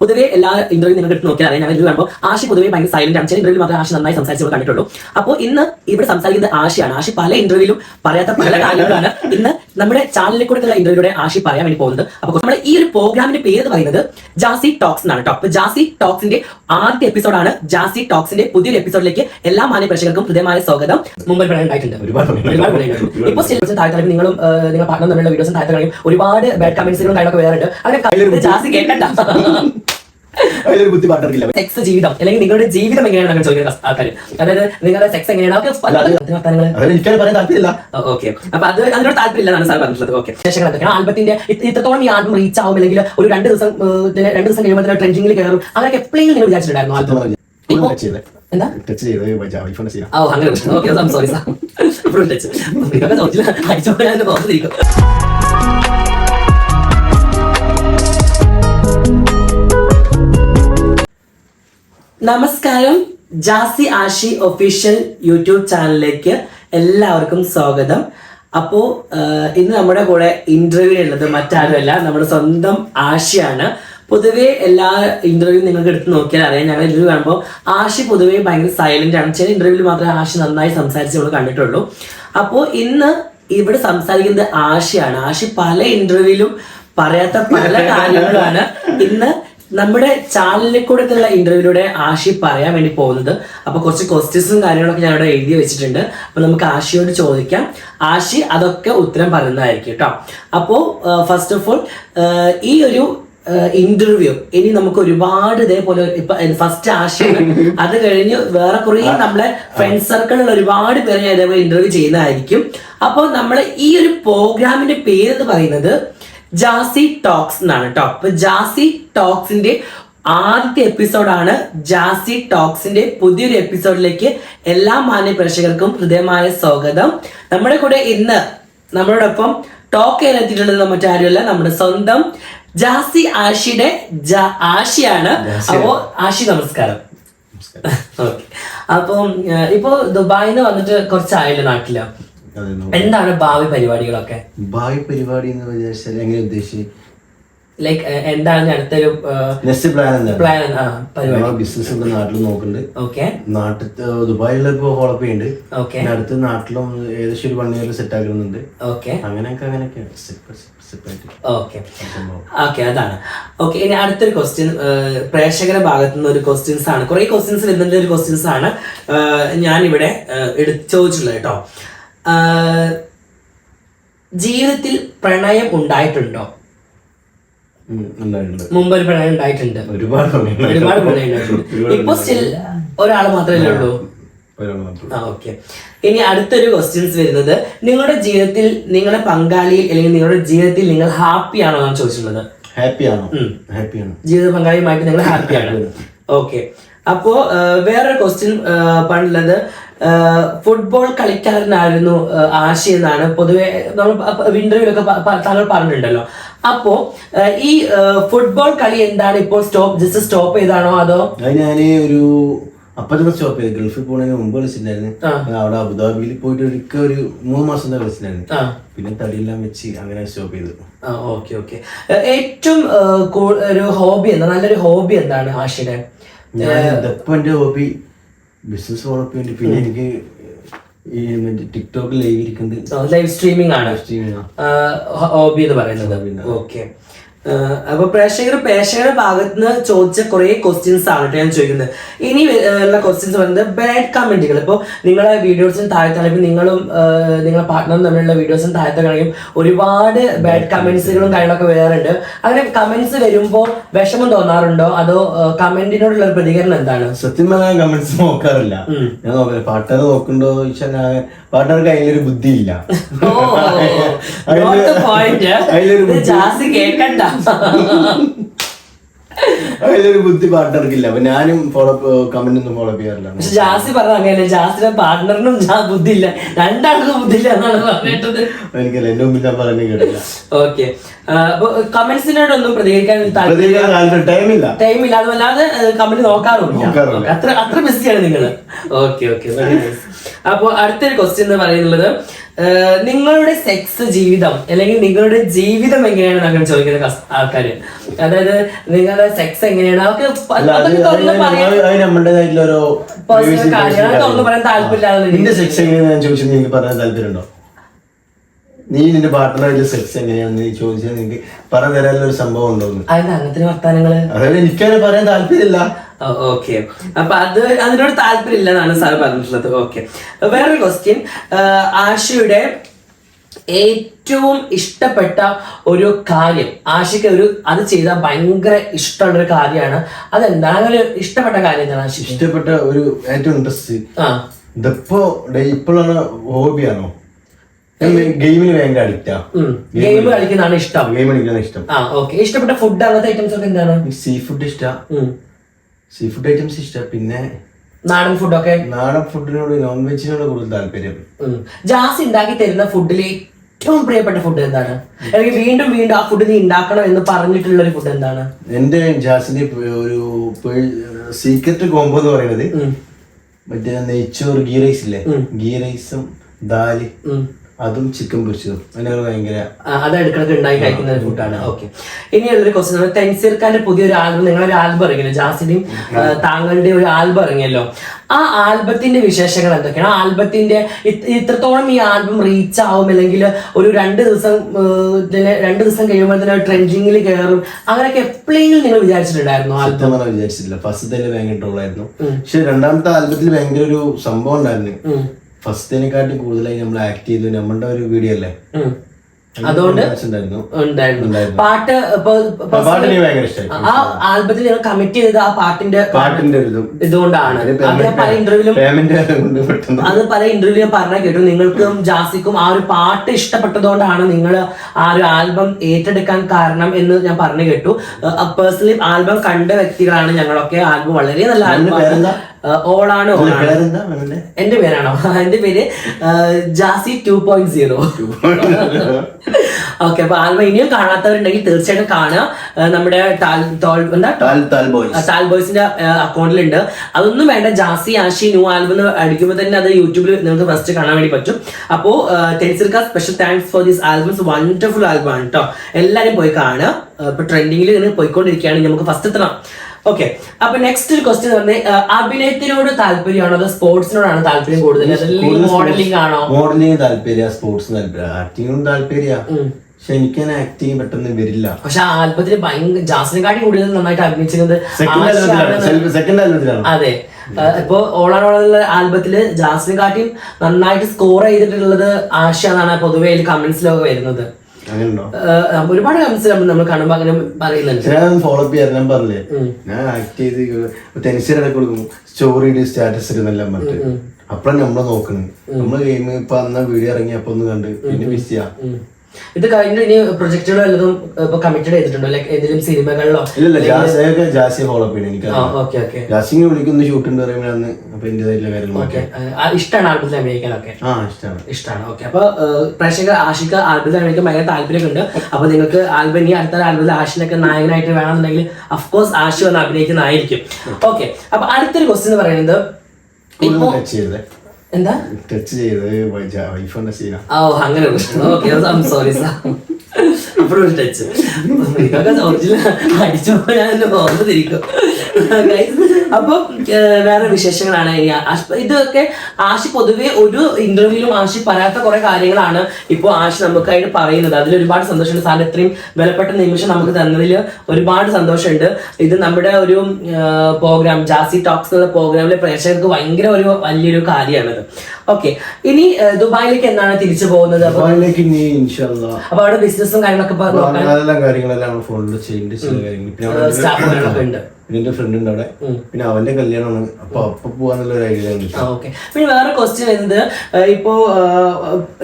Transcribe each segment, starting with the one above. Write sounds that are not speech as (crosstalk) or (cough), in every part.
പൊതുവെ എല്ലാ ഇന്റർവ്യൂ നിങ്ങൾ എടുത്ത് നോക്കിയാൽ അറിയാം ഞാൻ ഇത് കാണുമ്പോൾ ആശി പൊതുവെ ഭയങ്കര സൈലന്റ് ആണ്. ചില ഇന്റർവ്യൂ മാത്രമേ ആശി നന്നായി സംസാരിച്ചു കണ്ടിട്ടുള്ളൂ. അപ്പോൾ ഇന്ന് ഇവിടെ സംസാരിക്കുന്നത് ആഷിയാണ് ആശി പല ഇന്റർവ്യൂവിലും പറയാത്ത പല കാര്യങ്ങളാണ്. ഇന്ന് നമ്മുടെ ചാനലിൽ കൂടെയുള്ള ഇന്റർവ്യൂടെ ആശി പറയാൻ വേണ്ടി പോകുന്നത്. അപ്പൊ നമ്മുടെ ഈ ഒരു പ്രോഗ്രാമിന്റെ പേര് പറയുന്നത് ജാസി ടോക്സ് എന്നാണ് കേട്ടോ. ജാസി ടോക്സിന്റെ ആദ്യ എപ്പിസോഡാണ് ജാസി ടോക്സിന്റെ പുതിയൊരു എപ്പിസോഡിലേക്ക് എല്ലാ മാന്യ പ്രേക്ഷകർക്കും ഹൃദയമായ സ്വാഗതം. ഇവിടെ ഉണ്ടായിട്ടുണ്ട്. ഇപ്പൊ താഴെ നിങ്ങളും നിങ്ങൾ പാർട്ണർ തമ്മിലുള്ള വീഡിയോസും താഴെ ഒരുപാട് ബാഡ് കമന്റ്സുകളും കാര്യങ്ങളൊക്കെ വേറെ ഉണ്ട് അങ്ങനെ ജാസി കേൾക്കണ്ട. അതിലൊരു ബുദ്ധി പാട്ടില്ല സെക്സ് ജീവിതം അല്ലെങ്കിൽ നിങ്ങളുടെ ജീവിതം എങ്ങനെയാണ് അങ്ങനെ ചോദിക്കുന്ന ആൾക്കാർ അതായത് നിങ്ങളുടെ സെക്സ് എങ്ങനെയാണ്? എനിക്കത് പറയാൻ താല്പര്യമില്ല. ഓക്കെ. അപ്പൊ അത് അതിനോട് താല്പര്യമില്ലെന്നാണ് സാർ പറഞ്ഞിട്ടുള്ളത്. ഓക്കെ. ശേഷങ്ങളൊക്കെ ആൽബത്തിന്റെ ഇത്രത്തോളം ഈ ആൽബം റീച്ച് ആവും അല്ലെങ്കിൽ ഒരു രണ്ട് ദിവസം രണ്ട് ദിവസം കഴിയുമ്പോൾ ട്രെൻഡിങ്ങിൽ കയറും. അങ്ങനെ എപ്പോഴെങ്കിലും നിങ്ങൾ വിചാരിച്ചിട്ടുണ്ടായിരുന്നു ആൽബം? എന്താ? ടച്ച് ചെയ്ത് ഓ അങ്ങനെ ഓക്കെ സോറി സാർ ടച്ച് നിങ്ങളൊക്കെ നോക്കില്ല നമസ്കാരം. ജാസി ആഷി ഒഫീഷ്യൽ യൂട്യൂബ് ചാനലിലേക്ക് എല്ലാവർക്കും സ്വാഗതം. അപ്പോ ഇന്ന് നമ്മുടെ കൂടെ ഇന്റർവ്യൂ ഉള്ളത് മറ്റാരുമല്ല നമ്മുടെ സ്വന്തം ആഷിയാണ്. പൊതുവെ എല്ലാ ഇന്റർവ്യൂ നിങ്ങൾക്ക് എടുത്ത് നോക്കിയാൽ അറിയാം. ഞങ്ങൾ ഇന്റർവ്യൂ കാണുമ്പോൾ ആഷി പൊതുവെ ഭയങ്കര സൈലന്റ് ആണ്. ചില ഇന്റർവ്യൂവിൽ മാത്രമേ ആഷി നന്നായി സംസാരിച്ച് നമ്മൾ കണ്ടിട്ടുള്ളൂ. അപ്പോൾ ഇന്ന് ഇവിടെ സംസാരിക്കുന്നത് ആഷിയാണ്. ആഷി പല ഇന്റർവ്യൂവിലും പറയാത്ത പല കാര്യങ്ങളാണ്. ഇന്ന് നമ്മുടെ ചാനലിൽ ഉള്ള ഇന്റർവ്യൂലൂടെ ആഷി പറയാൻ വേണ്ടി പോകുന്നത്. അപ്പൊ കുറച്ച് ക്വസ്റ്റ്യൻസും കാര്യങ്ങളൊക്കെ ഞാൻ ഇവിടെ എഴുതി വെച്ചിട്ടുണ്ട്. അപ്പൊ നമുക്ക് ആഷിയോട് ചോദിക്കാം. ആഷി അതൊക്കെ ഉത്തരം പറയുന്നതായിരിക്കും കേട്ടോ. അപ്പോ ഫസ്റ്റ് ഓഫ് ഓൾ ഈ ഒരു ഇന്റർവ്യൂ ഇനി നമുക്ക് ഒരുപാട് ഇതേപോലെ ഇപ്പൊ ഫസ്റ്റ് ആശയം അത് കഴിഞ്ഞ് വേറെ കുറേ നമ്മളെ ഫ്രണ്ട് സർക്കിളിൽ ഒരുപാട് പേര് ഞാൻ ഇതേപോലെ ഇന്റർവ്യൂ ചെയ്യുന്നതായിരിക്കും. അപ്പോൾ നമ്മൾ ഈ ഒരു പ്രോഗ്രാമിന്റെ പേര് എന്ന് പറയുന്നത് ജാസി ടോക്സ് എന്നാണ് കേട്ടോ അപ്പൊ ജാസി ടോക്സിന്റെ ആദ്യത്തെ എപ്പിസോഡാണ് ജാസി ടോക്സിന്റെ പുതിയൊരു എപ്പിസോഡിലേക്ക് എല്ലാ മാന്യ പ്രേക്ഷകർക്കും ഹൃദയമായ സ്വാഗതം. നമ്മുടെ കൂടെ ഇന്ന് നമ്മളോടൊപ്പം ടോക്ക് ചെയ്യാനെത്തിയിട്ടുള്ളത് മറ്റാരുമല്ല നമ്മുടെ സ്വന്തം ജാസി ആഷിയുടെ ആഷിയാണ്. അപ്പോ ആഷി നമസ്കാരം. (laughs) ഓക്കെ. അപ്പം ഇപ്പോ ദുബായിൽ വന്നിട്ട് കുറച്ചായല്ലോ നാട്ടിൽ. എന്താണ് ഭാവി പരിപാടികളൊക്കെ? ഭാവി പരിപാടി എന്ന് വിചാരിച്ചാൽ എങ്ങനെ ഉദ്ദേശിച്ച്? ലൈക്ക് എന്താണ് അടുത്തൊരു നെക്സ്റ്റ് പ്ലാൻ പ്ലാൻ ആ പരിപാടി. ബിസിനസ് ഇവിടെ നാട്ടിൽ നോക്കുന്നുണ്ട് ഓക്കെ. നാട്ടിൽ ദുബായിലുള്ള ഇപ്പൊ ഫോളോപ്പ് ചെയ്യുന്നുണ്ട് ഓക്കെ. അടുത്ത് നാട്ടിലും ഏകദേശം ഒരു വൺ ഇയർ സെറ്റ് ആക്കുന്നുണ്ട് ഓക്കെ. അങ്ങനെയൊക്കെ അങ്ങനെയൊക്കെ. സ്റ്റെപ്പ് സ്റ്റെപ്പ് ആയിട്ട് ഓക്കെ. ഓക്കെ അതാണ്. ഓക്കെ ഇനി അടുത്തൊരു ക്വസ്റ്റ്യൻ പ്രേക്ഷകരുടെ ഭാഗത്തു നിന്ന് ഒരു ക്വസ്റ്റ്യൻസ് ആണ്. കുറെ ക്വസ്റ്റ്യൻസ് വരുന്നതിന്റെ ഒരു ക്വസ്റ്റ്യൻസ് ആണ്. ഞാൻ ഇവിടെ എടുത്ത് ചോദിച്ചിട്ടുള്ളത് കേട്ടോ. ജീവിതത്തിൽ പ്രണയം ഉണ്ടായിട്ടുണ്ടോ? മുമ്പ് ഒരു പ്രണയം ഉണ്ടായിട്ടുണ്ട്. ഒരുപാട് ഒരുപാട് പ്രണയം ഉണ്ടായിട്ടുണ്ട്. ഇപ്പൊ സ്റ്റിൽ ഒരാൾ മാത്രമേ ഉള്ളൂ? ഓക്കെ ഇനി അടുത്തൊരു ക്വസ്റ്റ്യൻസ് വരുന്നത് നിങ്ങളുടെ ജീവിതത്തിൽ നിങ്ങളുടെ പങ്കാളിയിൽ അല്ലെങ്കിൽ നിങ്ങളുടെ ജീവിതത്തിൽ നിങ്ങൾ ഹാപ്പി ആണോ എന്നാണ് ചോദിച്ചിട്ടുള്ളത്. ഹാപ്പി ആണോ? ഹാപ്പി ആണ്? ജീവിത പങ്കാളിയുമായിട്ട് നിങ്ങൾ ഹാപ്പിയാണ് ഓക്കെ അപ്പോ വേറൊരു ക്വസ്റ്റ്യൻ പണ്ടുള്ളത് ഫുട്ബോൾ കളിക്കാരനായിരുന്നു ആശി എന്നാണ്. പൊതുവെ നമ്മൾ ഇന്റർവ്യൂലൊക്കെ താങ്കൾ പറഞ്ഞിട്ടുണ്ടല്ലോ. അപ്പോ ഈ ഫുട്ബോൾ കളി എന്താണ് ഇപ്പോൾ സ്റ്റോപ്പ് ജസ്റ്റ് സ്റ്റോപ്പ് ചെയ്താണോ അതോ? ഞാൻ ഒരു അപ്പൊ തന്നെ സ്റ്റോപ്പ് ചെയ്ത്. ഗൾഫിൽ പോണതിന് മുമ്പ് കളിച്ചിട്ടുണ്ടായിരുന്നു. അവിടെ അബുദാബിയിൽ പോയിട്ട് ഒരിക്കൽ ഒരു മൂന്ന് മാസം തന്നെ കളിച്ചിട്ടുണ്ടായിരുന്നു. പിന്നെ തടിയെല്ലാം വെച്ച് അങ്ങനെ സ്റ്റോപ്പ് ചെയ്തു. Okay okay. ഏറ്റവും ഒരു ഹോബി എന്താ? നല്ലൊരു ഹോബി എന്താണ് ആഷിയുടെ ഞാൻ ഇതപ്പം എന്റെ ഹോബി ബിസിനസ് ഡെവലപ്പ് വേണ്ടി. പിന്നെ എനിക്ക് ഈ മറ്റേ ടിക്ടോക്കിൽ ലൈവ് ഇരിക്കുന്നത്. ലൈവ് സ്ട്രീമിംഗ് ആണ്. ഹോബി എന്ന് പറയുന്നത്. ഓക്കെ അപ്പൊ പ്രേക്ഷകർ പ്രേക്ഷകരുടെ ഭാഗത്ത് നിന്ന് ചോദിച്ച കുറെ ക്വസ്റ്റ്യൻസ് ആണ് കേട്ടോ ഞാൻ ചോദിക്കുന്നത്. ഇനി ഉള്ള ക്വസ്റ്റ്യൻസ് പറയുന്നത് ബാഡ് കമന്റുകൾ ഇപ്പോൾ നിങ്ങളെ വീഡിയോസിന് താഴത്താണെങ്കിൽ നിങ്ങളും നിങ്ങളുടെ നിങ്ങളെ പാർട്ട്ണറും തമ്മിലുള്ള വീഡിയോസിന് താഴത്താണെങ്കിൽ ഒരുപാട് ബാഡ് കമന്റ്സുകളും കാര്യങ്ങളൊക്കെ വേറുണ്ട് അങ്ങനെ കമന്റ്സ് വരുമ്പോൾ വിഷമം തോന്നാറുണ്ടോ? അതോ കമന്റിനോടുള്ള പ്രതികരണം എന്താണ്? സത്യം പറഞ്ഞാൽ കമന്റ്സ് നോക്കാറില്ല. ഞാൻ നോക്കില്ല പാട്ടുകാർ നോക്കണ്ടോ പാട്ടുകാർക്ക് അതിലൊരു ബുദ്ധിയില്ല. അതിലൊരു കേക്കണ്ട (laughs) അതിലൊരു ബുദ്ധി പാർട്ട്ണർക്കില്ല അപ്പൊ ഞാനും ഫോളോ കമന്റ് ഒന്നും ഫോളോ ചെയ്യാറില്ല. പക്ഷെ ജാസി പറഞ്ഞ അങ്ങനെയല്ല? ജാസിന്റെ പാർട്ട്ണറിനും ബുദ്ധി ഇല്ല രണ്ടാൾക്കും ബുദ്ധി ഇല്ല എന്നാണ് പറഞ്ഞിട്ടത് എനിക്കല്ല എന്റെ മുമ്പിൽ ഞാൻ പറഞ്ഞു കേട്ടില്ല. ഓക്കെ കമന്റ്സിനോടൊന്നും പ്രതികരിക്കാൻ ടൈമില്ല ടൈമില്ല അതുമല്ലാതെ കമന്റ് നോക്കാറുമില്ല. അത്ര അത്ര ബിസിയാണ് നിങ്ങൾ ഓക്കെ ഓക്കെ അപ്പൊ അടുത്തൊരു ക്വസ്റ്റ്യൻ എന്ന് പറയുന്നത് നിങ്ങളുടെ സെക്സ് ജീവിതം അല്ലെങ്കിൽ നിങ്ങളുടെ ജീവിതം എങ്ങനെയാണ് അങ്ങനെ ചോദിക്കുന്ന ആൾക്കാര്. അതായത് നിങ്ങളുടെ സെക്സ് എങ്ങനെയാണ്? അവർക്ക് പറയാൻ താല്പര്യമില്ലാതെ നിന്റെ സെക്സ് എങ്ങനെയാണെന്ന് ഞാൻ ചോദിച്ചത് നിനക്ക് പറയാൻ താല്പര്യമുണ്ടോ നീ നിന്റെ പാർട്ട്ണറിന്റെ സെക്സ് എങ്ങനെയാണെന്ന് നീ ചോദിച്ചാൽ നിനക്ക് പറഞ്ഞു തരാനുള്ള ഒരു സംഭവം ഉണ്ടോന്ന് അതിന് അങ്ങനത്തെ വർത്താനങ്ങൾ? അതായത് എനിക്കങ്ങനെ പറയാൻ താല്പര്യമില്ല. ഓക്കെ അപ്പൊ അത് അതിനോട് താല്പര്യമില്ല എന്നാണ് സാർ പറഞ്ഞിട്ടുള്ളത്. ഓക്കെ വേറൊരു ക്വസ്റ്റ്യൻ ആശയുടെ ഏറ്റവും ഇഷ്ടപ്പെട്ട ഒരു കാര്യം. ആശയ്ക്ക് ഒരു അത് ചെയ്താൽ ഭയങ്കര ഇഷ്ടമുള്ള ഒരു കാര്യമാണ്. അതെന്താണ് ഒരു ഇഷ്ടപ്പെട്ട കാര്യം എന്താണ് ഇഷ്ടപ്പെട്ട ഒരു ഏറ്റവും ഇൻട്രസ്റ്റ് ആ. ഇതിപ്പോ ഇപ്പോഴാണ് ഹോബിയാണോ ഗെയിമിന് ഭയങ്കര അഡിക്റ്റാ ഗെയിം കളിക്കുന്നതാണ് ഇഷ്ടം. ഗെയിം കളിക്കാൻ ഇഷ്ടം. ആ ഓക്കെ ഇഷ്ടപ്പെട്ട ഫുഡ് അങ്ങനത്തെ ഐറ്റംസ് ഒക്കെ എന്താണ്? സീ ഫുഡ് ഇഷ്ടാ. സീ ഫുഡ് ഐറ്റംസ് ഇഷ്ട. പിന്നെ നാടൻ ഫുഡൊക്കെ നാടൻ ഫുഡിനോട് നോൺ വെജിനോട് കൂടുതൽ താല്പര്യം. ജാസ് ഉണ്ടാക്കി തരുന്ന ഫുഡിൽ ഏറ്റവും പ്രിയപ്പെട്ട ഫുഡ് എന്താണ്? അല്ലെങ്കിൽ വീണ്ടും വീണ്ടും ആ ഫുഡ് നീ ഉണ്ടാക്കണം എന്ന് പറഞ്ഞിട്ടുള്ള ഒരു ഫുഡ് എന്താണ് എന്റെ ജാസിന്റെ ഒരു സീക്രട്ട് കോംബോ എന്ന് പറയുന്നത് മറ്റേ നെയ്ച്ചോറ് ഗീ റൈസ് ഇല്ലേ? ഗീ റൈസും ദാൽ. അതും ചിക്കൻ പൊരിച്ചതും. ഭയങ്കര അത് ഇടക്കിടക്ക് ഉണ്ടാക്കി കഴിക്കുന്ന ഒരു ഫുഡാണ് ഓക്കെ ഇനിയുള്ളൊരു ക്വസ്റ്റ്യൻ തെൻസീർ ഖാന്റെ പുതിയൊരു ആൽബം നിങ്ങളൊരു ആൽബം ഇറങ്ങിയല്ലോ ജാസിന്റെയും ആ, താങ്കളുടെ ഒരു ആൽബം ഇറങ്ങിയല്ലോ. ആ ആൽബത്തിന്റെ വിശേഷങ്ങൾ എന്തൊക്കെയാണ്? ആ ആൽബത്തിന്റെ ഇത്രത്തോളം ഈ ആൽബം റീച്ച് ആവും അല്ലെങ്കിൽ ഒരു രണ്ട് ദിവസം രണ്ട് ദിവസം കഴിയുമ്പോൾ തന്നെ ട്രെൻഡിങ്ങിൽ കയറും. അങ്ങനെയൊക്കെ എപ്പോഴെങ്കിലും നിങ്ങൾ വിചാരിച്ചിട്ടുണ്ടായിരുന്നു ആൽബം വിചാരിച്ചിട്ടില്ല. ഫസ്റ്റ് തന്നെ ഭയങ്കര ട്രോളായിരുന്നു പക്ഷെ രണ്ടാമത്തെ ആൽബത്തിൽ ഭയങ്കര ഒരു സംഭവം ഉണ്ടായിരുന്നു. ഉം. ഫസ്റ്റതിനെക്കാട്ടി കൂടുതലായി നമ്മൾ ആക്ട് ചെയ്തു നമ്മളുടെ ഒരു വീഡിയോ അല്ലേ? അതുകൊണ്ട് ഉണ്ടായിരുന്നു. പാട്ട് ആ ആൽബത്തിൽ ഞങ്ങൾ കമ്മിറ്റ് ചെയ്തത് ആ പാട്ടിന്റെ പാട്ടിന്റെ ഇതും. ഇതുകൊണ്ടാണ്. അത് പല ഇന്റർവ്യൂലും അത് പല ഇന്റർവ്യൂലും പറഞ്ഞ കേട്ടു. നിങ്ങൾക്കും ജാസിക്കും ആ ഒരു പാട്ട് ഇഷ്ടപ്പെട്ടതുകൊണ്ടാണ് നിങ്ങൾ ആ ഒരു ആൽബം ഏറ്റെടുക്കാൻ കാരണം എന്ന് ഞാൻ പറഞ്ഞു കേട്ടു. പേഴ്സണലി ആൽബം കണ്ട വ്യക്തികളാണ് ഞങ്ങളൊക്കെ. ആൽബം വളരെ നല്ല പേരെന്താ? ഓളാണ് എന്റെ പേരാണോ? എന്റെ പേര് Jassi two point zero okay അപ്പൊ ആൽബം ഇനിയും കാണാത്തവരുണ്ടെങ്കിൽ തീർച്ചയായിട്ടും കാണുക. നമ്മുടെ താൽ ബോയ്സിന്റെ അക്കൗണ്ടിലുണ്ട്. അതൊന്നും വേണ്ട. ജാസി ആഷി ന്യൂ ആൽബം എന്ന് അടിക്കുമ്പോൾ തന്നെ അത് യൂട്യൂബിൽ നിങ്ങൾക്ക് ഫസ്റ്റ് കാണാൻ വേണ്ടി പറ്റും. അപ്പോ ടെൻസിൽക്കാർ special thanks for this albums wonderful album ആണ് കേട്ടോ എല്ലാവരും പോയി കാണുക. ഇപ്പൊ ട്രെൻഡിങ്ങിൽ ഇങ്ങനെ പോയിക്കൊണ്ടിരിക്കുകയാണ്. നമുക്ക് ഫസ്റ്റ് എത്തണം. ഓക്കെ അപ്പൊ നെക്സ്റ്റ് ക്വസ്റ്റ്യൻ തന്നെ അഭിനയത്തിനോട് താല്പര്യമാണോ അതോ സ്പോർട്സിനോടാണ് താല്പര്യം കൂടുതൽ? മോഡലിംഗ് ആണോ? മോഡലിംഗ് താല്പര്യ സ്പോർട്സ് താല്പര്യ. ആക്ടിങ്ങും താല്പര്യ. പക്ഷെ എനിക്ക് ആക്ടിങ് പെട്ടെന്ന് വരില്ല. പക്ഷെ ആ ആൽബത്തിൽ ഭയങ്കര ജാസിനെക്കാട്ടി കൂടുതൽ നന്നായിട്ട് അഭിനയിച്ചിരുന്നത് സെക്കൻഡ് ആൽബത്തിലാണ് അതെ. ഇപ്പോ ഓളാണോളുള്ള ആൽബത്തിൽ ജാസിനെക്കാട്ടിയും നന്നായിട്ട് സ്കോർ ചെയ്തിട്ടുള്ളത് ആശ പൊതുവേ പൊതുവെ കമന്റ്സിലൊക്കെ വരുന്നത്. ഒരുപാട് നമ്മൾ കാണുമ്പോ അങ്ങനെ പറയുന്നുണ്ട്. ഞാൻ ഫോളോ അപ്പ് ചെയ്യാൻ ഞാൻ പറഞ്ഞില്ലേ? ഞാൻ ആക്ട് ചെയ്ത് ടെൻഷൻ കൊടുക്കും സ്റ്റോറി സ്റ്റാറ്റസ് ഇടുന്നെല്ലാം പറഞ്ഞിട്ട്. അപ്പഴാണ് നമ്മൾ നോക്കണേ നമ്മൾ ഗെയിം ഇപ്പൊ അന്ന വീഡിയോ ഇറങ്ങി അപ്പൊ ഒന്ന് കണ്ട് പിന്നെ മിസ് ചെയ്യാം. ഇത് കഴിഞ്ഞ ഇനി പ്രൊജക്ടുകൾ വല്ലതും ഇപ്പൊ കമ്മിറ്റഡ് ചെയ്തിട്ടുണ്ടോ? ലൈക്ക് ഏതെങ്കിലും സിനിമകളിലോ? ഇല്ലല്ല ജാസിയൊക്കെ ജാസിയെ ഫോളോ ചെയ്യണം. എനിക്ക് ജാസിങ് വിളിക്കുന്ന ഷൂട്ട് ഉണ്ട് പറയുമ്പോഴാണ് അപ്പൊ എന്റേതായിട്ടുള്ള കാര്യങ്ങളൊക്കെ ഇഷ്ടമാണ് ആൽബത്തിൽ അഭിനയിക്കാനൊക്കെ? ഇഷ്ടമാണ് ഓക്കെ. അപ്പൊ പ്രേക്ഷകർ ആഷിക്ക് ആൽബത്തിൽ അഭിനയിക്കാൻ ഭയങ്കര താല്പര്യമൊക്കെ അപ്പൊ നിങ്ങൾക്ക് ആൽബം ഇനി അടുത്ത ആൽബത്തിൽ ആഷിനൊക്കെ നായകനായിട്ട് വേണമെന്നുണ്ടെങ്കിൽ അഫ്കോഴ്സ് ആഷി വന്ന് അഭിനയിക്കുന്നതായിരിക്കും. ഓക്കെ അപ്പൊ അടുത്തൊരു ക്വസ്റ്റ്യൻ പറയുന്നത് ഇപ്പോ എന്താ? ടച്ച് ചെയ്ത് വൈഫിന്റെ സീനാ ഓ അങ്ങനെ ഓക്കെ സോറി സാർ അപ്പോഴും ടച്ച് ഒറിജിനൽ അടിച്ചു ഞാൻ ഓർമ്മ തിരിക്കും അപ്പൊ വേറെ വിശേഷങ്ങളാണ്. ഇതൊക്കെ ആശി പൊതുവെ ഒരു ഇന്റർവ്യൂവിലും ആശി പറയാത്ത കുറെ കാര്യങ്ങളാണ് ഇപ്പോൾ ആശി നമുക്കായിട്ട് പറയുന്നത്. അതിൽ ഒരുപാട് സന്തോഷമുണ്ട്. സാറിന് ഇത്രയും വിലപ്പെട്ട നിമിഷം നമുക്ക് തന്നതിൽ ഒരുപാട് സന്തോഷമുണ്ട്. ഇത് നമ്മുടെ ഒരു പ്രോഗ്രാം ജാസി ടോക്സ് എന്ന പ്രോഗ്രാമിലെ പ്രേക്ഷകർക്ക് ഭയങ്കര ഒരു വലിയൊരു കാര്യമാണിത്. ഓക്കെ ഇനി ദുബായിലേക്ക് എന്നാണ് തിരിച്ചു പോകുന്നത്? അപ്പൊ ദുബായിലേക്ക് ഇനി ഇൻഷാല്ല അപ്പൊ അവിടെ ബിസിനസ്സും കാര്യങ്ങളൊക്കെ അതെല്ലാം കാര്യങ്ങളെല്ലാം ഫോണിൽ ചെയ്യേണ്ട ചില കാര്യങ്ങൾ പിന്നെ സ്റ്റാഫ് കാര്യങ്ങളൊക്കെ ഉണ്ട്. എന്റെ ഫ്രണ്ട് ഉണ്ട് അവിടെ. പിന്നെ അവന്റെ കല്യാണമാണ്. അപ്പൊ അപ്പൊ പോവാന്നുള്ള ഒരു ഐഡിയ ഉണ്ട്. ഓക്കെ പിന്നെ വേറെ ക്വസ്റ്റ്യൻ വരുന്നത് ഇപ്പോ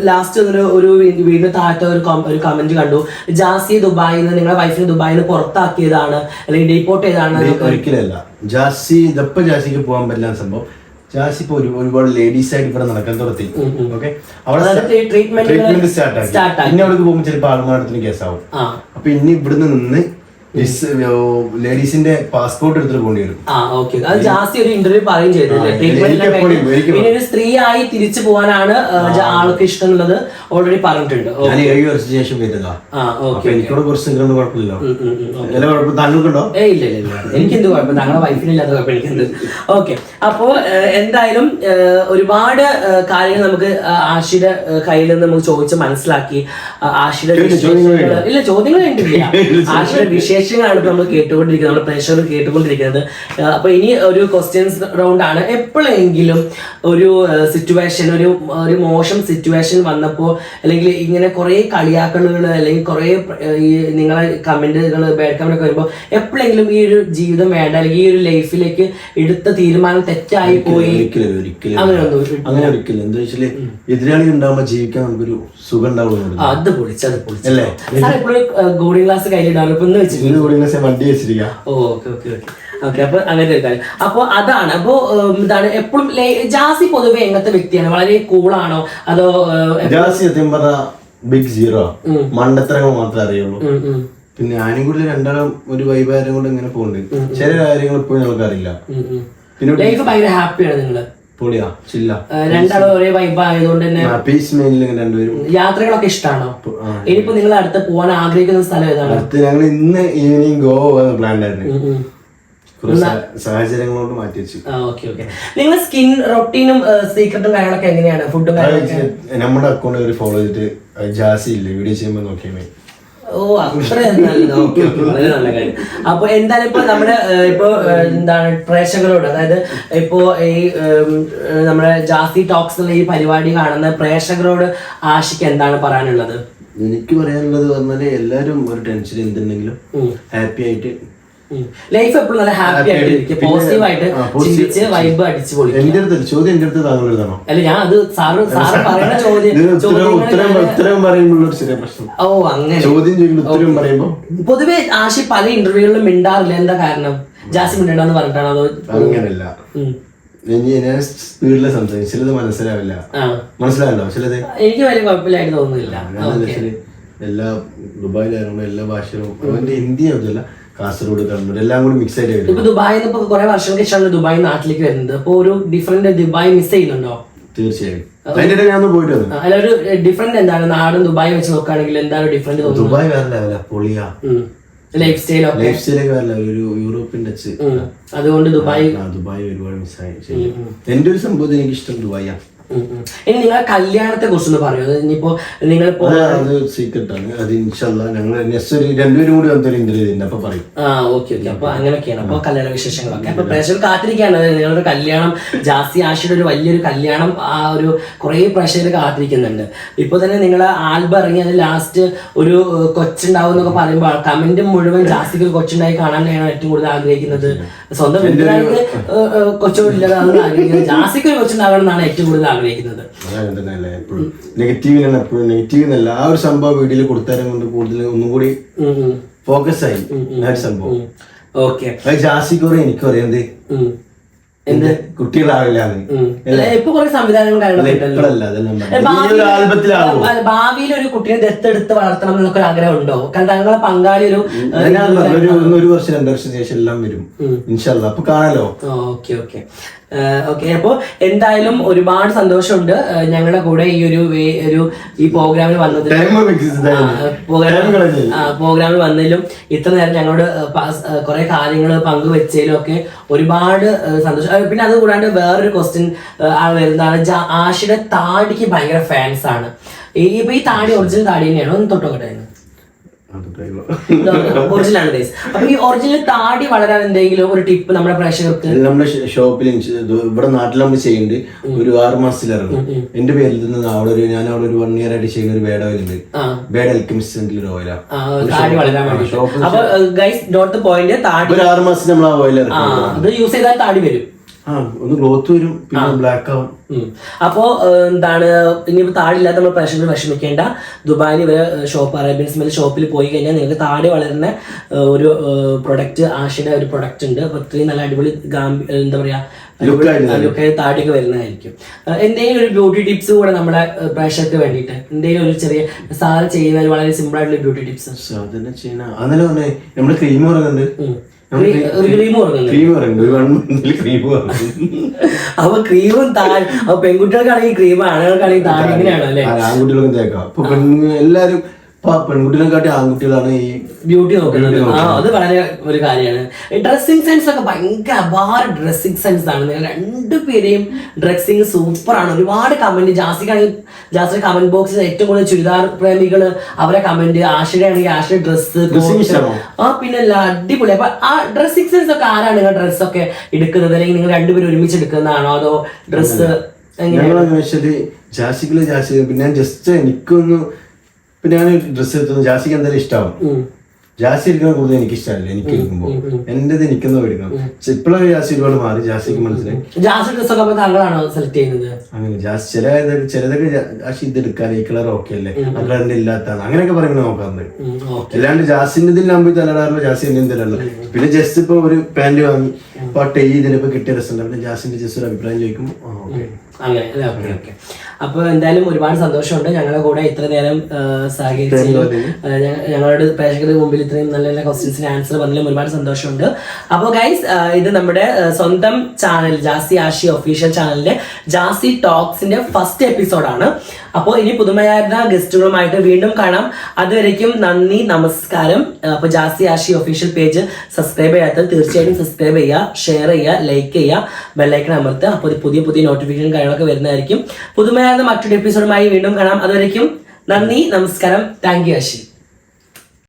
ലാസ്റ്റ് ഒരു ഒരു വീടിന് താഴത്തെ ഒരു ഒരു കമന്റ് കണ്ടു. ജാസി ദുബായിൽ നിന്ന് നിങ്ങളെ വൈഫിനെ ദുബായിൽ നിന്ന് പുറത്താക്കിയതാണ് അല്ലെങ്കിൽ ഡീപ്പോർട്ട് ചെയ്താണ്. ഒരിക്കലല്ല ജാസി ഇതപ്പോ ജാസിക്ക് പോകാൻ പറ്റില്ല സംഭവം. ജാസി ഇപ്പൊ ഒരു ഒരുപാട് ലേഡീസ് ആയിട്ട് ഇവിടെ നടക്കാൻ തുടത്തി ഓക്കെ അവിടെ ട്രീറ്റ്മെന്റ് സ്റ്റാർട്ട് ആക്കി. പിന്നെ അവിടെ പോകുമ്പോൾ ചിലപ്പോൾ ആളുമാരത്തിന് കേസാവും അപ്പൊ ഇനി ഇവിടുന്ന് നിന്ന് ലേഡീസിന്റെ പാസ്പോർട്ട് എടുത്തിട്ട് പോകേണ്ടി വരും. ആ ഓക്കെ അത് ജാസ്തി ഒരു ഇന്റർവ്യൂ പറയും പിന്നെ ഒരു സ്ത്രീ ആയി തിരിച്ചു പോകാനാണ് ആൾക്ക് ഇഷ്ടം എന്നുള്ളത് ഓൾറെഡി പറഞ്ഞിട്ടുണ്ട്. ഓ, ഞാൻ ഏഴ് വർഷത്തിന് ശേഷം വരുന്നതാ ആ അപ്പൊ ഓക്കെ എനിക്കൂടെ കുറച്ച് നിങ്ങളൊന്നും കുഴപ്പമില്ലല്ലോ. എല്ലാ കുഴപ്പം താങ്കൾക്കുണ്ടോ? ഏ ഇല്ല ഇല്ല ഇല്ല. എനിക്ക് എന്ത് കുഴപ്പം ഞങ്ങളുടെ വൈഫിനില്ലാത്ത കുഴപ്പം എനിക്കെന്ത് ഓക്കെ അപ്പോ എന്തായാലും ഒരുപാട് കാര്യങ്ങൾ നമുക്ക് ആഷിയുടെ കയ്യിൽ നിന്ന് നമുക്ക് ചോദിച്ച് മനസ്സിലാക്കി ആഷിയുടെ ഇല്ല ചോദ്യങ്ങൾ കണ്ടില്ല (laughs) ആഷിയുടെ വിശേഷങ്ങളാണ് ഇപ്പൊ നമ്മൾ കേട്ടുകൊണ്ടിരിക്കുന്നത് നമ്മുടെ പ്രേക്ഷകർ കേട്ടുകൊണ്ടിരിക്കുന്നത്. ഏഹ്, അപ്പൊ ഇനി ഒരു ക്വസ്റ്റ്യൻസ് റൗണ്ട് ആണ്. എപ്പോഴെങ്കിലും ഒരു സിറ്റുവേഷൻ ഒരു ഒരു മോശം സിറ്റുവേഷൻ വന്നപ്പോൾ അല്ലെങ്കിൽ ഇങ്ങനെ കുറേ കളിയാക്കലുകൾ അല്ലെങ്കിൽ കുറേ ഈ നിങ്ങളെ കമന്റുകൾ ബാഡ് കമന്റ് ഒക്കെ വരുമ്പോൾ എപ്പോഴെങ്കിലും ഈ ഒരു ജീവിതം വേണ്ട അല്ലെങ്കിൽ ഈ ഒരു ലൈഫിലേക്ക് എടുത്ത തീരുമാനം തെറ്റായി പോയി? ഒരിക്കലും ഒരിക്കലും. അങ്ങനെയൊന്നും അങ്ങനെ ഒരിക്കലും. എന്താ വെച്ചാൽ എതിരാളി ഉണ്ടാകുമ്പോൾ ജീവിക്കാൻ നമുക്കൊരു സുഖം ഉണ്ടാവുന്നുണ്ട് അത് പൊളിച്ചത് പൊളിച്ചല്ലേ എപ്പോഴും ഗോഡിംഗ് ക്ലാസ് കയ്യിലിടാറ് ഇപ്പൊ എന്ന് വെച്ചിട്ട് ഇതിന് കൂടി വണ്ടി വെച്ചിരിക്കാം. ഓ ഓക്കെ ഓക്കെ ഓക്കെ. ഓക്കെ അപ്പൊ അങ്ങനത്തെ ഒരു കാര്യം. അപ്പൊ അതാണ്. അപ്പൊ ഇതാണ് എപ്പോഴും ജാസി പൊതുവെ എങ്ങനത്തെ വ്യക്തിയാണ്. വളരെ കൂളാണോ? അതോ ജാസി സത്യം പറഞ്ഞ ബിഗ് സീറോ മണ്ടത്തരങ്ങൾ മാത്രമേ അറിയുള്ളൂ. പിന്നെ ഞാനും കൂടി രണ്ടാളും ഒരു വൈകാരം കൊണ്ട് ഇങ്ങനെ പോകുന്നുണ്ട് ചില കാര്യങ്ങൾ ഇപ്പോഴും ഞങ്ങൾക്ക് അറിയില്ല. പിന്നെ ലൈഫ് ഭയങ്കര ഹാപ്പിയാണ് നിങ്ങൾ. പൊളിയാ ചില്ല. ഏഹ്, രണ്ടാളും ഒരേ വൈബ് ആയതുകൊണ്ട് തന്നെ രണ്ടുപേരും. യാത്രകളൊക്കെ ഇഷ്ടമാണോ. ഇനിയിപ്പോ നിങ്ങൾ അടുത്ത് പോകാൻ ആഗ്രഹിക്കുന്ന സ്ഥലം ഏതാണ്? അടുത്ത് ഞങ്ങൾ ഇന്ന് ഈവനിങ് ഗോ എന്ന പ്ലാൻ ആയിരുന്നു സാഹചര്യങ്ങളോട് മാറ്റി വെച്ചു. ആ ഓക്കെ ഓക്കെ. നിങ്ങൾ സ്കിൻ റൊട്ടീനും സീക്രട്ടും കാര്യങ്ങളൊക്കെ എങ്ങനെയാണ്? ഫുഡും നമ്മുടെ അക്കൗണ്ട് ഫോളോ ചെയ്തിട്ട് ജാസി ഇല്ലേ വീഡിയോ ചെയ്യുമ്പോൾ നോക്കിയാൽ മതി. ഓ അത്ര നല്ല ഓക്കെ ഓക്കെ വളരെ നല്ല കാര്യം. അപ്പൊ എന്തായാലും ഇപ്പൊ നമ്മുടെ ഇപ്പൊ എന്താണ് പ്രേക്ഷകരോട് അതായത് ഇപ്പോ ഈ നമ്മുടെ ജാസ്തി ടോക്സ് എന്നുള്ള ഈ പരിപാടി കാണുന്ന പ്രേക്ഷകരോട് ആഷിക്ക് എന്താണ് പറയാനുള്ളത്? എനിക്ക് പറയാനുള്ളത് പറഞ്ഞാൽ എല്ലാരും ഒരു ടെൻഷൻ എന്തുണ്ടെങ്കിലും ഹാപ്പി ആയിട്ട് ലൈഫ് എപ്പോഴും നല്ല ഹാപ്പി ആയിട്ട് ഇരിക്കുക പോസിറ്റീവ് ആയിട്ട് ചിന്തിച്ച് വൈബ് അടിച്ചു പൊളിക്കുക. എന്റെ അടുത്ത് ചോദ്യം എന്റെ അടുത്ത് താങ്കൾ എഴുതണോ. അല്ല ഞാൻ അത് സാറ് സാറ് പറയുന്ന ചോദ്യം. ഓ അങ്ങനെ. ചോദ്യം ഉത്തരം പറയുമ്പോ? പൊതുവെ ആഷി പല ഇന്റർവ്യൂകളിലും മിണ്ടാറില്ല. എന്താ കാരണം? ജാസി മിണ്ടാന്ന് പറഞ്ഞിട്ടാണോ അതോ അങ്ങനല്ല. ഞാൻ- സ്പീഡിൽ സംസാരിക്കും. ചിലത് മനസ്സിലാവില്ല. ആ. മനസ്സിലായല്ലോ ചിലത്? എനിക്ക് വലിയ കുഴപ്പമില്ലായിട്ട് തോന്നുന്നില്ല. എല്ലാ ദുബായിലായിരുന്നു എല്ലാ ഭാഷയിലും അവന്റെ ഹിന്ദി ആവില്ല കാസർഗോഡ് കണ്ണൂർ എല്ലാം കൂടി മിക്സ് ആയിട്ട് ഇപ്പൊ ദുബായിൽ നിന്ന് ഇപ്പൊ കുറെ വർഷങ്ങൾക്ക് ശേഷമാണ് ദുബായ് നാട്ടിലേക്ക് വരുന്നത്. അപ്പൊ ഒരു ഡിഫറെന്റ് ദുബായ് മിസ് ചെയ്യുന്നുണ്ടോ? തീർച്ചയായും. അതിന്റെ ഇടയിൽ ഞാൻ പോയിട്ട് വന്നു. അല്ല ഒരു ഡിഫറെന്റ് എന്താണ്? നാടും ദുബായ് വെച്ച് നോക്കുകയാണെങ്കിൽ എന്താണ് ഡിഫറെന്റ് ദുബായ് വേറെ ലെവല പൊളിയാ. ലൈഫ് സ്റ്റൈൽ ലൈഫ് സ്റ്റൈലൊക്കെ ഒരു യൂറോപ്യൻ ടച്ച് അതുകൊണ്ട് ദുബായ് ദുബായ് ഒരുപാട് മിസ്സായി ശരി എന്റെ ഒരു സംഭവത്തിന് എനിക്ക് ഇഷ്ടം ദുബായിയാ ഉം, ഉം. ഇനി നിങ്ങളെ കല്യാണത്തെ കുറിച്ചൊന്ന് പറയൂ. ഇനിയിപ്പോ നിങ്ങൾ അത് അത് ഇൻഷല്ല ഞങ്ങൾ രണ്ടുപേരും കൂടി വന്നൊരു ഇന്റർവ്യൂ അപ്പൊ പറയും. ആ ഓക്കെ ഓക്കെ അപ്പൊ അങ്ങനെയൊക്കെയാണ് അപ്പൊ കല്യാണ വിശേഷങ്ങളൊക്കെ. അപ്പൊ പ്രേക്ഷകർ കാത്തിരിക്കുകയാണ്. നിങ്ങളുടെ കല്യാണം ജാസ്തി ആഷിയുടെ ഒരു വലിയൊരു കല്യാണം ആ ഒരു കുറേ പ്രേക്ഷകർ കാത്തിരിക്കുന്നുണ്ട്. ഇപ്പൊ തന്നെ നിങ്ങൾ ആൽബം ഇറങ്ങി അത് ലാസ്റ്റ് ഒരു കൊച്ചുണ്ടാവും എന്നൊക്കെ പറയുമ്പോൾ കമന്റ് മുഴുവൻ ജാസ്തിക്ക് ഒരു കൊച്ചുണ്ടായി കാണാനാണ് ഏറ്റവും കൂടുതൽ ആഗ്രഹിക്കുന്നത്. സ്വന്തം കൊച്ചു ഇല്ലാതെ ആഗ്രഹിക്കുന്നത്. ജാസ്തിക്ക് ഒരു കൊച്ചുണ്ടാകണം എന്നാണ് ഏറ്റവും കൂടുതൽ ആഗ്രഹിക്കുന്നത്. നെഗറ്റീവിനാണ് എപ്പോഴും നെഗറ്റീവ് എന്നല്ല ആ ഒരു സംഭവം വീഡിയോയിൽ കൊടുത്താലും കൊണ്ട് കൂടുതൽ ഒന്നും കൂടി ഫോക്കസ് ആയി. ആ ഒരു സംഭവം. ഓക്കെ. ജാസിക്കോറെ എനിക്കും അറിയാം എന്ത്? കുട്ടികളാവില്ല ഇപ്പൊ കുറെ. ഒരു ഭാവിയിൽ ഒരു കുട്ടിയെ ദത്തെടുത്ത് വളർത്തണം എന്നൊക്കെ ഒരു ആഗ്രഹം ഉണ്ടോ കാരണം താങ്കളെ പങ്കാളി ഒരു ഒരു വർഷം രണ്ടു വർഷം ശേഷം എല്ലാം വരും. ഇൻഷല്ല അപ്പൊ കാണാലോ? Okay okay. ഓക്കെ അപ്പോൾ എന്തായാലും ഒരുപാട് സന്തോഷമുണ്ട്. ഞങ്ങളുടെ കൂടെ ഈ ഒരു ഒരു ഈ പ്രോഗ്രാമിൽ പ്രോഗ്രാം പ്രോഗ്രാമിൽ വന്നതിലും ഇത്ര നേരം ഞങ്ങളോട് കുറെ കാര്യങ്ങൾ പങ്കുവെച്ചതിലും ഒക്കെ ഒരുപാട് സന്തോഷം. പിന്നെ അത് കൂടാണ്ട് വേറൊരു ക്വസ്റ്റ്യൻ വരുന്നതാണ് ആഷിയുടെ താടിക്ക് ഭയങ്കര ഫാൻസ് ആണ്. ഈ ഇപ്പൊ ഈ താടി ഒറിജിനൽ താടി തന്നെയാണോ? ഒന്ന് തൊട്ടോട്ടെ ഒറിജിനൽ ആണ് ഗൈസ് അപ്പൊ ഈ ഒറിജിനൽ താടി വളരാൻ എന്തെങ്കിലും ഒരു ടിപ്പ് നമ്മുടെ പ്രേക്ഷകർക്ക്? നമ്മുടെ ഷോപ്പിൽ ഇവിടെ നാട്ടിലാകുമ്പോ ചെയ്യുന്നുണ്ട് ഒരു ആറ് മാസത്തിൽ ഇറങ്ങും. എന്റെ പേരിൽ നിന്ന് അവിടെ ഒരു ഞാൻ അവിടെ ഒരു വൺ ഇയർ ആയിട്ട് ചെയ്യുന്ന ഒരു ബേഡ് ഓയിൽ ഉണ്ട്. ബേഡ് അൽക്കമിസ്റ്റ് ഒരു ഓയിലാ ഷോപ്പ് ഒരു ആറ് മാസത്തിൽ നമ്മൾ ആ ഓയിൽ യൂസ് ചെയ്താൽ താടി വരും. ഒന്ന് ഗ്രോത്ത് വരും പിന്നെ ബ്ലാക്ക് ആവും. അപ്പോ എന്താണ് ഇനിയിപ്പോ താടില്ലാത്ത നമ്മൾ പ്രശ്നങ്ങൾ വിഷമിക്കേണ്ട. ദുബായിൽ ഇവരെ ഷോപ്പ് അറേബ്യൻ സ്മെൽ ഷോപ്പിൽ പോയി കഴിഞ്ഞാൽ നിങ്ങൾക്ക് താടി വളരുന്ന ഒരു പ്രൊഡക്റ്റ് ആഷയുടെ ഒരു പ്രൊഡക്റ്റ് ഉണ്ട്. അപ്പൊ ഇത്രയും നല്ല അടിപൊളി ഗാംബി എന്താ പറയാ താടിയൊക്കെ വരുന്നതായിരിക്കും. എന്തെങ്കിലും ഒരു ബ്യൂട്ടി ടിപ്സ് കൂടെ നമ്മുടെ പ്രേക്ഷകർക്ക് വേണ്ടിയിട്ട് എന്തെങ്കിലും ഒരു ചെറിയ സാധനം ചെയ്യുന്ന വളരെ സിമ്പിൾ ആയിട്ടുള്ള ബ്യൂട്ടി ടിപ്സ് സാധന ചെയ്യണ. പറഞ്ഞേ നമ്മൾ ക്രീം പറയുന്നുണ്ട് അപ്പൊ ക്രീമും താഴെ അപ്പൊ പെൺകുട്ടികൾക്കാണെങ്കിൽ ക്രീം ആണുങ്ങൾക്കാണെങ്കിൽ താഴെ ഇങ്ങനെയാണോ അല്ലേ? ആ, ആൺകുട്ടികൾക്കും തേക്കാം. എല്ലാരും ഇപ്പൊ പെൺകുട്ടികളെക്കാട്ടി ആൺകുട്ടികളാണ് ഈ ബ്യൂട്ടി നോക്കുന്നത്. ആ അത് വളരെ ഒരു കാര്യമാണ്. ഡ്രസ്സിംഗ് സെൻസ് ഒക്കെ ഭയങ്കര അപാര ഡ്രസ്സിംഗ് സെൻസ് ആണ്. നിങ്ങൾ രണ്ടുപേരെയും ഡ്രസ്സിങ് സൂപ്പർ ആണ്. ഒരുപാട് കമന്റ് ജാസിക്കാണെങ്കിൽ ജാസിയുടെ കമന്റ് ബോക്സിൽ ഏറ്റവും കൂടുതൽ ചുരിദാർ പ്രേമികൾ അവരെ കമന്റ് ആഷിയുടെ ആണെങ്കിൽ ആഷിയുടെ ഡ്രസ്സ്? ആ പിന്നെ അടിപൊളി. അപ്പൊ ആ ഡ്രസ്സിംഗ് സെൻസ് ഒക്കെ ആരാണ് നിങ്ങൾ ഡ്രസ്സ് ഒക്കെ എടുക്കുന്നത്? അല്ലെങ്കിൽ നിങ്ങൾ രണ്ടുപേരും ഒരുമിച്ച് എടുക്കുന്നതാണോ? അതോ ഡ്രസ്സ് ഞങ്ങൾ ജാസിക്കിൽ പിന്നെ ഞാൻ ജസ്റ്റ് എനിക്കൊന്ന് പിന്നെ ഞാൻ ഡ്രസ്സ് എടുത്തു. ജാസിക്ക് എന്തായാലും ഇഷ്ടമാവും ജാസി എടുക്കുന്ന കൂടുതൽ എനിക്ക് ഇഷ്ടമല്ല എനിക്ക് എടുക്കുമ്പോ. എന്റേത് എനിക്കൊന്നും മേടിക്കണം ഇപ്പോഴാണ് ജാസി ഒരുപാട് മാറി. ജാസിക്ക് മനസ്സിലായി. ജാസി അങ്ങനെ ചില ചിലതൊക്കെ ജാസി ഇത് എടുക്കാൻ ഈ കളർ ഓക്കെ അല്ലേ? ആ കളറിന്റെ ഇല്ലാത്തതാണ്. അങ്ങനെയൊക്കെ പറയുന്നത് നോക്കാറുണ്ട്. അല്ലാണ്ട് ജാസിന്റെ ഇതിൽ നമ്പി തലടാറില്ല ജാസി എന്നെ തലറില്ല പിന്നെ ജസ്റ്റ് ഇപ്പൊ ഒരു പാന്റ് വാങ്ങി. ഇപ്പൊ ആ ടൈ ഇതിലിപ്പോ കിട്ടിയ രസം ജാസിന്റെ ജസ്റ്റ് ഒരു അഭിപ്രായം ചോദിക്കുമ്പോൾ ഓക്കെ അങ്ങനെ. അല്ലേ ഓക്കെ ഓക്കെ. അപ്പൊ എന്തായാലും ഒരുപാട് സന്തോഷമുണ്ട് ഞങ്ങളുടെ കൂടെ ഇത്ര നേരം സഹകരിച്ചു സഹകരിച്ചതിലും ഞങ്ങളുടെ പ്രേക്ഷകരുടെ മുമ്പിൽ ഇത്രയും നല്ല നല്ല ക്വസ്റ്റ്യൻസിന് ആൻസർ പറഞ്ഞാലും ഒരുപാട് സന്തോഷമുണ്ട്. അപ്പോൾ ഗൈസ് ഇത് നമ്മുടെ സ്വന്തം ചാനൽ ജാസി ആഷി ഒഫീഷ്യൽ ചാനലിന്റെ ജാസി ടോക്സിന്റെ ഫസ്റ്റ് എപ്പിസോഡാണ് അപ്പോൾ ഇനി പുതുമയായിരുന്ന ഗസ്റ്റുകളുമായിട്ട് വീണ്ടും കാണാം. അതുവരേക്കും നന്ദി നമസ്കാരം. അപ്പോൾ Jassi Ashi official page subscribe ചെയ്യാത്തത് തീർച്ചയായിട്ടും സബ്സ്ക്രൈബ് ചെയ്യുക ഷെയർ ചെയ്യുക ലൈക്ക് ചെയ്യുക ബെല്ലൈക്കൺ അമർത്തുക. അപ്പോൾ പുതിയ പുതിയ നോട്ടിഫിക്കേഷൻ കാര്യങ്ങളൊക്കെ വരുന്നതായിരിക്കും. പുതുമയായിരുന്ന മറ്റൊരു എപ്പിസോഡുമായി വീണ്ടും കാണാം. അതുവരേക്കും നന്ദി നമസ്കാരം. Thank you Ashi